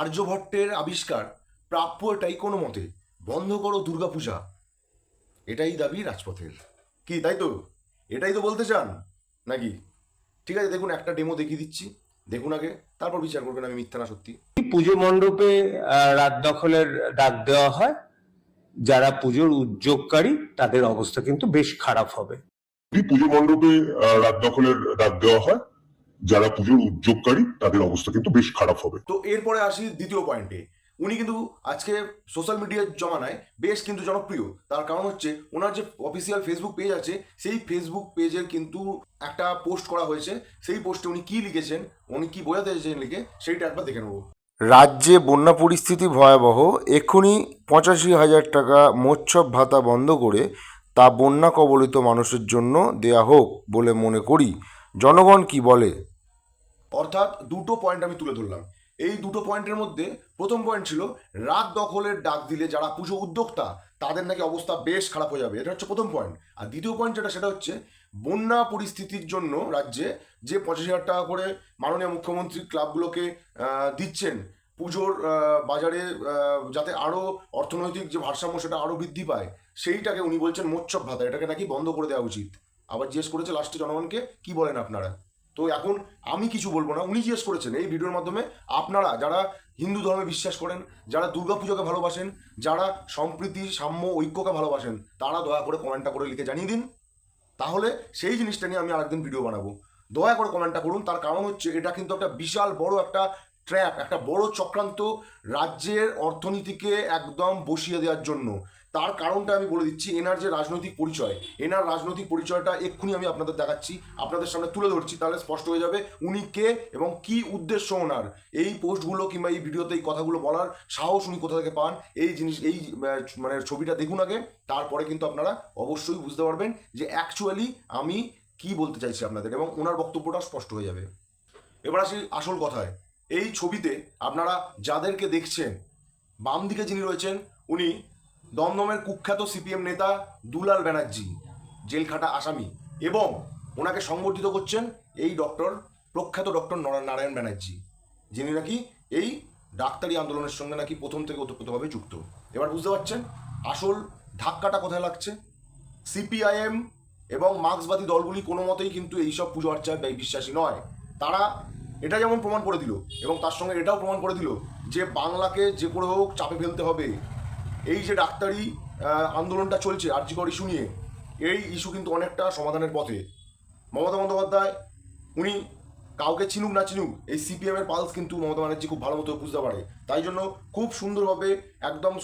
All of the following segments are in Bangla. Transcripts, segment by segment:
আর্যভট্টের আবিষ্কার প্রাপ্য এটাই কোনো মতে। বন্ধ করো দুর্গাপূজা। এটাই দাবি রাজপথের। কি তাই তো? এটাই তো বলতে চান? নাকি? ঠিক আছে দেখুন একটা ডেমো দেখিয়ে দিচ্ছি। দেখুন আগে তারপর বিচার করবেন আমি মিথ্যা না সত্যি। পুজো মণ্ডপে আহ, রাত দখলের ডাক দেওয়া হয়। যারা পুজোর উদ্যোগকারী তাদের অবস্থা কিন্তু বেশ খারাপ হবে। পুজো মণ্ডপে আহ, রাত দখলের ডাক দেওয়া হয়। যারা পুজোর উদ্যোগকারী তাদের অবস্থা কিন্তু বেশ খারাপ হবে। তো এরপরে আসি দ্বিতীয় পয়েন্টে উনি কিন্তু আজকে সোশ্যাল মিডিয়ার জমানায় বেশ কিন্তু জনপ্রিয়। তার কারণ হচ্ছে ওনার যে অফিসিয়াল ফেসবুক পেজ আছে সেই ফেসবুক পেজের কিন্তু একটা পোস্ট করা হয়েছে। সেই পোস্টে উনি কি লিখেছেন উনি কি বোঝাতে চেয়েছেন লিখে সেইটা একবার দেখে নেব। রাজ্যে বন্যা পরিস্থিতি ভয়াবহ এক্ষুনি পঁচাশি হাজার টাকা মোচ্ছব ভাতা বন্ধ করে তা বন্যা কবলিত মানুষের জন্য দেয়া হোক বলে মনে করি। জনগণ কি বলে? অর্থাৎ দুটো পয়েন্ট আমি তুলে ধরলাম। এই দুটো পয়েন্টের মধ্যে প্রথম পয়েন্ট ছিল, রাত দখলের ডাক দিলে যারা পুজো উদ্যোক্তা, তাদের নাকি অবস্থা বেশ খারাপ হয়ে যাবে। এটা হচ্ছে প্রথম পয়েন্ট আর দ্বিতীয় পয়েন্ট যেটা, সেটা হচ্ছে বন্যা পরিস্থিতির জন্য রাজ্যে যে পঁচিশ হাজার টাকা করে মাননীয় মুখ্যমন্ত্রী ক্লাবগুলোকে দিচ্ছেন, পুজোর বাজারে যাতে আরও অর্থনৈতিক যে ভারসাম্য, সেটা আরও বৃদ্ধি পায়, সেইটাকে উনি বলছেন মোচ্ছব ভাতা। এটাকে নাকি বন্ধ করে দেওয়া উচিত। আবার জিজ্ঞেস করেছে লাস্টে জনগণকে, কি বলেন আপনারা? তো এখন আমি কিছু বলব না, উনি জিজ্ঞেস করেছেন এই ভিডিওর মাধ্যমে, আপনারা যারা হিন্দু ধর্মে বিশ্বাস করেন, যারা দুর্গাপুজোকে ভালোবাসেন, যারা সম্প্রীতি, সাম্য, ঐক্যকে ভালোবাসেন, তারা দয়া করে কমেন্টটা করে লিখে জানিয়ে দিন। তাহলে সেই জিনিসটা নিয়ে আমি আরেকদিন ভিডিও বানাবো। দয়া করে কমেন্টটা করুন, তার কারণ হচ্ছে এটা কিন্তু একটা বিশাল বড় একটা ট্র্যাপ একটা বড় চক্রান্ত রাজ্যের অর্থনীতিকে একদম বসিয়ে দেওয়ার জন্য। তার কারণটা আমি বলে দিচ্ছি, এনার যে রাজনৈতিক পরিচয়, এনার রাজনৈতিক পরিচয়টা এক্ষুনি আমি আপনাদের দেখাচ্ছি, আপনাদের সামনে তুলে ধরছি, তাহলে স্পষ্ট হয়ে যাবে উনি কে এবং কি উদ্দেশ্য ওনার। এই পোস্টগুলো কিংবা এই ভিডিওতে এই কথাগুলো বলার সাহস উনি কোথা থেকে পান, এই জিনিস, এই মানে ছবিটা দেখুন আগে, তারপরে কিন্তু আপনারা অবশ্যই বুঝতে পারবেন যে অ্যাকচুয়ালি আমি কি বলতে চাইছি আপনাদের এবং ওনার বক্তব্যটা স্পষ্ট হয়ে যাবে। এবার আসি আসল কথায়, এই ছবিতে আপনারা যাদেরকে দেখছেন বাম দিকে যিনি রয়েছেন, উনি দমদমের কুখ্যাত সিপিএম নেতা দুলাল ব্যানার্জি, জেলখাটা আসামি এবং ওনাকে সংবর্ধিত করছেন এই ডক্টর, প্রখ্যাত ডক্টর নারায়ণ ব্যানার্জি, যিনি নাকি এই ডাক্তারি আন্দোলনের সঙ্গে নাকি প্রথম থেকে ওতপ্রোতভাবে যুক্ত। এবার বুঝতে পারছেন আসল ধাক্কাটা কোথায় লাগছে? সিপিআইএম এবং মার্ক্সবাদী দলগুলি কোনো মতেই কিন্তু এইসব পুজো ব্যয় বিশ্বাসী নয়। তারা এটা যেমন প্রমাণ করে দিল এবং তার সঙ্গে এটাও প্রমাণ করে দিল যে বাংলাকে যে করে হোক চাপে ফেলতে হবে। এই যে ডাক্তারি আন্দোলনটা চলছে আর্যিকর ইস্যু নিয়ে, এই ইস্যু কিন্তু অনেকটা সমাধানের পথে। মমতা বন্দ্যোপাধ্যায়, উনি কাউকে চিনুক না চিনুক, এই সিপিএমের পালস কিন্তু মমতা ব্যানার্জি খুব ভালো মতো বুঝতে পারে। তাই জন্য খুব সুন্দরভাবে একদম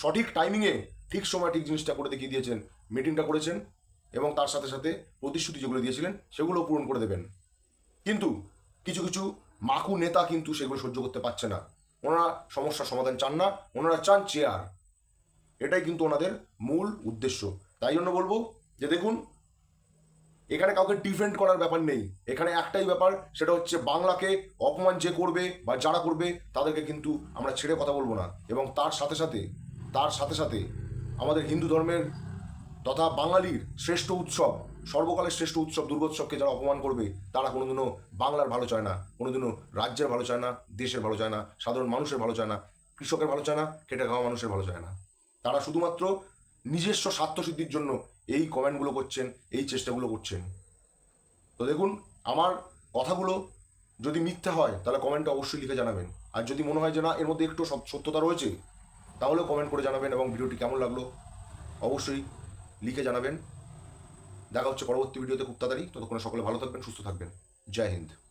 সঠিক টাইমিংয়ে ঠিক সময় ঠিক জিনিসটা করে দেখিয়ে দিয়েছেন মিটিংটা করেছেন, এবং তার সাথে সাথে প্রতিশ্রুতি যেগুলো দিয়েছিলেন, সেগুলো পূরণ করে দেবেন। কিন্তু কিছু কিছু মাকু নেতা কিন্তু সেগুলো সহ্য করতে পারছে না। ওনারা সমস্যার সমাধান চান না, ওনারা চান চেয়ার এটাই কিন্তু ওনাদের মূল উদ্দেশ্য। তাই জন্য বলব যে দেখুন, এখানে কাউকে ডিফেন্ড করার ব্যাপার নেই। এখানে একটাই ব্যাপার, সেটা হচ্ছে বাংলাকে অপমান যে করবে বা যারা করবে, তাদেরকে কিন্তু আমরা ছেড়ে কথা বলব না। এবং তার সাথে সাথে, তার সাথে সাথে আমাদের হিন্দু ধর্মের তথা বাঙালির শ্রেষ্ঠ উৎসব, সর্বকালের শ্রেষ্ঠ উৎসব, দুর্গোৎসবকে যারা অপমান করবে, তারা কোনোদিনও বাংলার ভালো চায় না, কোনোদিনও রাজ্যের ভালো চায় না, দেশের ভালো চায় না, সাধারণ মানুষের ভালো চায় না, কৃষকের ভালো চায় না খেটে খাওয়া মানুষের ভালো চায় না। তারা শুধুমাত্র নিজস্ব স্বার্থসিদ্ধির জন্য এই কমেন্টগুলো করছেন, এই চেষ্টাগুলো করছেন। তো দেখুন, আমার কথাগুলো যদি মিথ্যা হয়, তাহলে কমেন্টে অবশ্যই লিখে জানাবেন। আর যদি মনে হয় যে না, এর মধ্যে একটু সত- সত্যতা রয়েছে তাহলে কমেন্ট করে জানাবেন এবং ভিডিওটি কেমন লাগল অবশ্যই লিখে জানাবেন। দেখা হচ্ছে পরবর্তী ভিডিওতে খুব তাড়াতাড়ি। ততক্ষণে সকলে ভালো থাকবেন, সুস্থ থাকবেন। জয় হিন্দ।